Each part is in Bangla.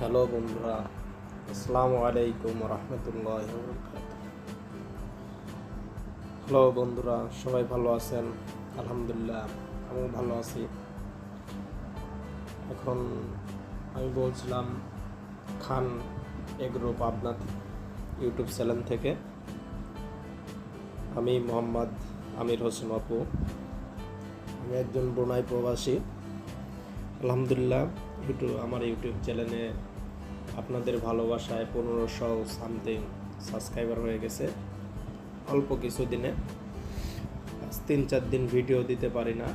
হ্যালো বন্ধুরা আসসালামু আলাইকুম রহমতুল্লাহ হ্যালো বন্ধুরা সবাই ভালো আছেন? আলহামদুলিল্লাহ, আমিও ভালো আছি। এখন আমি বলছিলাম Khan agro Pabna YouTube channel থেকে। আমি মোহাম্মদ আমির হোসেন আপু। আমি একজন ব্রুনাই প্রবাসী। আলহামদুলিল্লাহ। ইউটিউব আমার ইউটিউব চ্যানেলে আপনাদের ভালোবাসায় পনেরোশো সামথিং সাবস্ক্রাইবার হয়ে গেছে। অল্প কিছু দিনে। তিন চার দিন ভিডিও দিতে পারি না।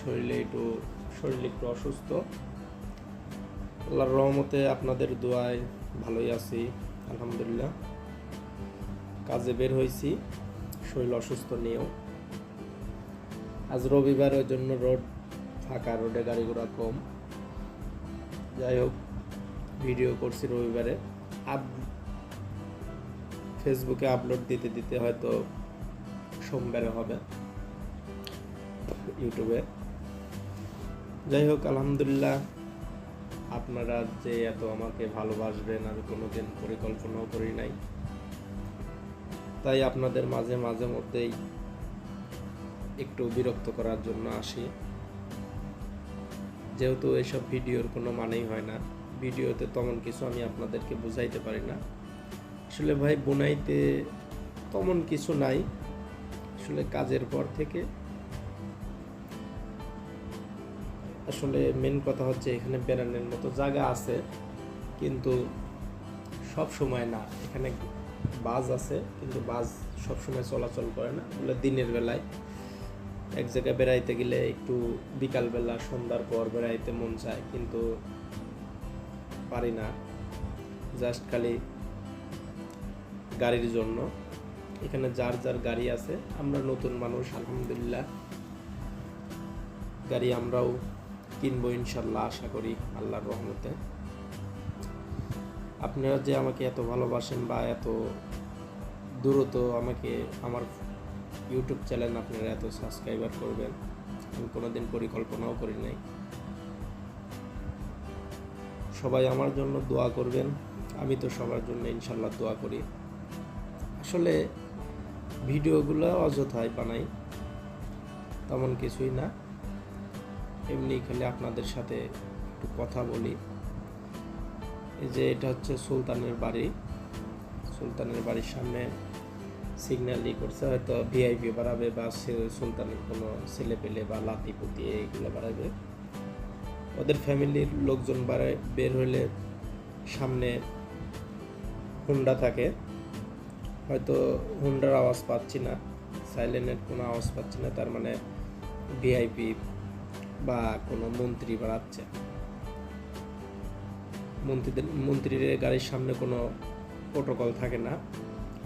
শরীরে একটু, শরীর একটু অসুস্থ। আল্লাহর রহমতে আপনাদের দোয়ায় ভালোই আছি, আলহামদুলিল্লাহ। কাজে বের হয়েছি, শরীর অসুস্থ নিয়েও। আজ রবিবারের জন্য রোড ফাঁকা, রোডে গাড়ি ঘোড়া কম। যাই হোক ভিডিও করছি রবিবারে। আপ ফেসবুকে আপলোড দিতে দিতে হয়তো সোমবারে হবে ইউটিউবে যাই হোক, আলহামদুলিল্লাহ, আপনারা যে এত আমাকে ভালোবাসবেন, আমি কোনোদিন পরিকল্পনাও করি নাই। তাই আপনাদের মাঝে মাঝে মধ্যেই একটু বিরক্ত করার জন্য আসি। যেহেতু এসব ভিডিওর কোনো মানেই হয় না, ভিডিওতে তেমন কিছু আমি আপনাদেরকে বুঝাইতে পারি না। আসলে ভাই, বুনাইতে তেমন কিছু নাই। আসলে কাজের পর থেকে আসলে মেন কথা হচ্ছে এখানে বেড়ানোর মতো জায়গা আছে, কিন্তু সব সময় না। এখানে বাস আছে, কিন্তু বাস সব সময় চলাচল করে না, বলে দিনের বেলায়। এক জায়গায় বেড়াইতে গেলে একটু বিকালবেলা, সন্ধ্যার পর বেড়াইতে মন চায়, কিন্তু পারি না। জাস্ট খালি গাড়ির জন্য। এখানে যার যার গাড়ি আছে, আমরা নতুন মানুষ, আলহামদুলিল্লাহ। গাড়ি আমরাও কিনবো ইনশাল্লাহ, আশা করি, আল্লাহর রহমতে। আপনারা যে আমাকে এত ভালোবাসেন বা এত দ্রুত আমাকে, আমার ইউটিউব চ্যানেল আপনারা এত সাবস্ক্রাইবার করবেন। আমি কোনোদিন পরিকল্পনাও করি নাই। সবাই আমার জন্য দোয়া করবেন। আমি তো সবার জন্য ইনশাল্লাহ দোয়া করি। আসলে ভিডিওগুলো অযথায় বানাই। তেমন কিছুই না। এমনি খালি আপনাদের সাথে একটু কথা বলি। এই যে এটা হচ্ছে সুলতানের বাড়ি। সুলতানের বাড়ির সামনে সিগন্যাল ই করছে, হয়তো ভিআইপি বাড়াবে বা সুলতানের কোনো ছেলে পেলে বা লাতি পুতি এইগুলো বাড়াবে। ওদের ফ্যামিলির লোকজন বাড়ায়, বের হলে সামনে হুন্ডা থাকে। হয়তো হুন্ডার আওয়াজ পাচ্ছি না সাইলেন্টের কোনো আওয়াজ পাচ্ছি না, তার মানে ভিআইপি বা কোনো মন্ত্রী বাড়াচ্ছে। মন্ত্রীদের মন্ত্রীর গাড়ির সামনে কোনো প্রোটোকল থাকে না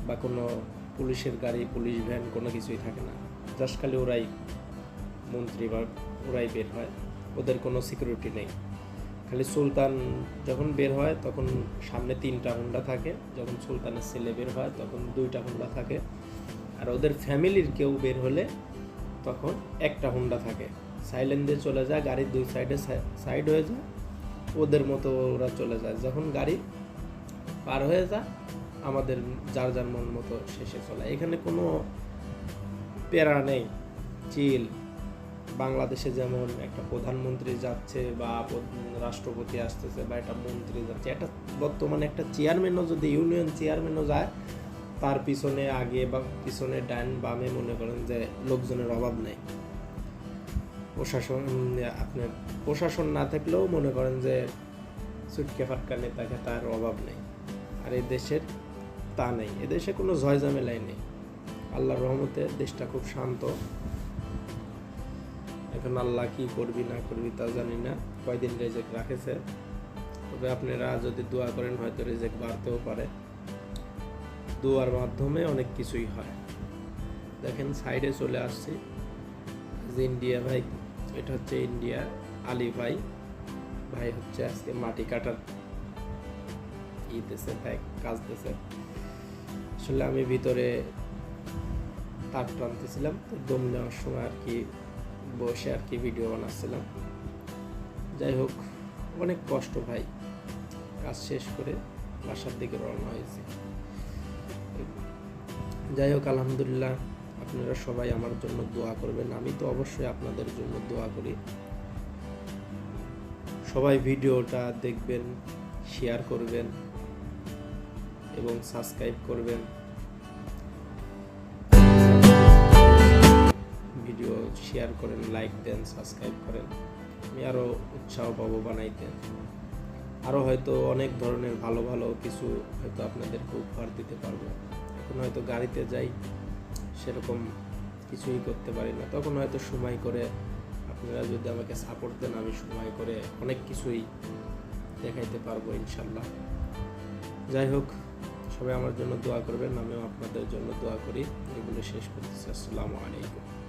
বা কোনো পুলিশের গাড়ি, পুলিশ ভ্যান কোনো কিছুই থাকে না। জাস্ট খালি ওরাই মন্ত্রী বা ওরাই বের হয়। ওদের কোনো সিকিউরিটি নেই। খালি সুলতান যখন বের হয়, তখন সামনে তিনটা হুন্ডা থাকে। যখন সুলতানের ছেলে বের হয়, তখন দুইটা হুন্ডা থাকে। আর ওদের ফ্যামিলির কেউ বের হলে তখন একটা হুন্ডা থাকে। সাইলেন্ট দিয়ে চলে যায়, গাড়ির দুই সাইডে সাইড হয়ে যায়। ওদের মতো ওরা চলে যায়। যখন গাড়ি পার হয়ে যায় আমাদের যার যার মন মতো শেষে চলে। এখানে কোনো প্যারা নেই। চিল বাংলাদেশে যেমন একটা প্রধানমন্ত্রী যাচ্ছে বা রাষ্ট্রপতি আসতেছে বা একটা মন্ত্রী যাচ্ছে, একটা বর্তমানে একটা চেয়ারম্যানও যদি ইউনিয়ন চেয়ারম্যানও যায়, তার পিছনে আগে বা পিছনে ডান বামে মনে করেন যে লোকজনের অভাব নেই। প্রশাসন, আপনার প্রশাসন না থাকলেও মনে করেন যে সুটকে ফাটকা নেতাকে তার অভাব নেই। আর এই দেশের তা নেই। এদেশে কোনো ঝয় ঝামেলাই নেই। আল্লাহর রহমতে দেশটা খুব শান্ত। এখন আল্লাহ কি করবি, না করবি তা জানি না। কয়দিন রেজেক রাখেছে। তবে আপনারা যদি দোয়া করেন, হয়তো রেজেক বাড়তেও পারে। দোয়ার মাধ্যমে অনেক কিছুই হয়। দেখেন সাইডে চলে আসছি। ইন্ডিয়া ভাই, এটা হচ্ছে ইন্ডিয়া আলী ভাই। ভাই হচ্ছে আজকে মাটি কাটার ইতেছে তাই কাজ দিতেছে আসলে আমি ভিতরে তার টানতেছিলাম তো দম নেওয়ার সময় আর কি বসে আর কি ভিডিও বানাচ্ছিলাম। যাই হোক, অনেক কষ্ট ভাই, কাজ শেষ করে বাসার দিকে রওনা হয়েছি। যাই হোক, আলহামদুলিল্লাহ, আপনারা সবাই আমার জন্য দোয়া করবেন, আমি তো অবশ্যই আপনাদের জন্য দোয়া করি। সবাই ভিডিওটা দেখবেন শেয়ার করবেন। এবং সাবস্ক্রাইব করবেন। ভিডিও শেয়ার করেন, লাইক দেন, সাবস্ক্রাইব করেন। আমি আরও উৎসাহ পাবো বানাইতে। আরও হয়তো অনেক ধরনের ভালো ভালো কিছু হয়তো আপনাদেরকে উপহার দিতে পারব। এখন হয়তো গাড়িতে যাই, সেরকম কিছুই করতে পারি না। তখন হয়তো সময় করে আপনারা যদি আমাকে সাপোর্ট দেন, আমি সময় করে অনেক কিছুই দেখাইতে পারব ইনশাল্লাহ। যাই হোক সবাই আমার জন্য দোয়া করবেন, আমিও আপনাদের জন্য দোয়া করি। এগুলো শেষ করতেছি। আসসালামু আলাইকুম।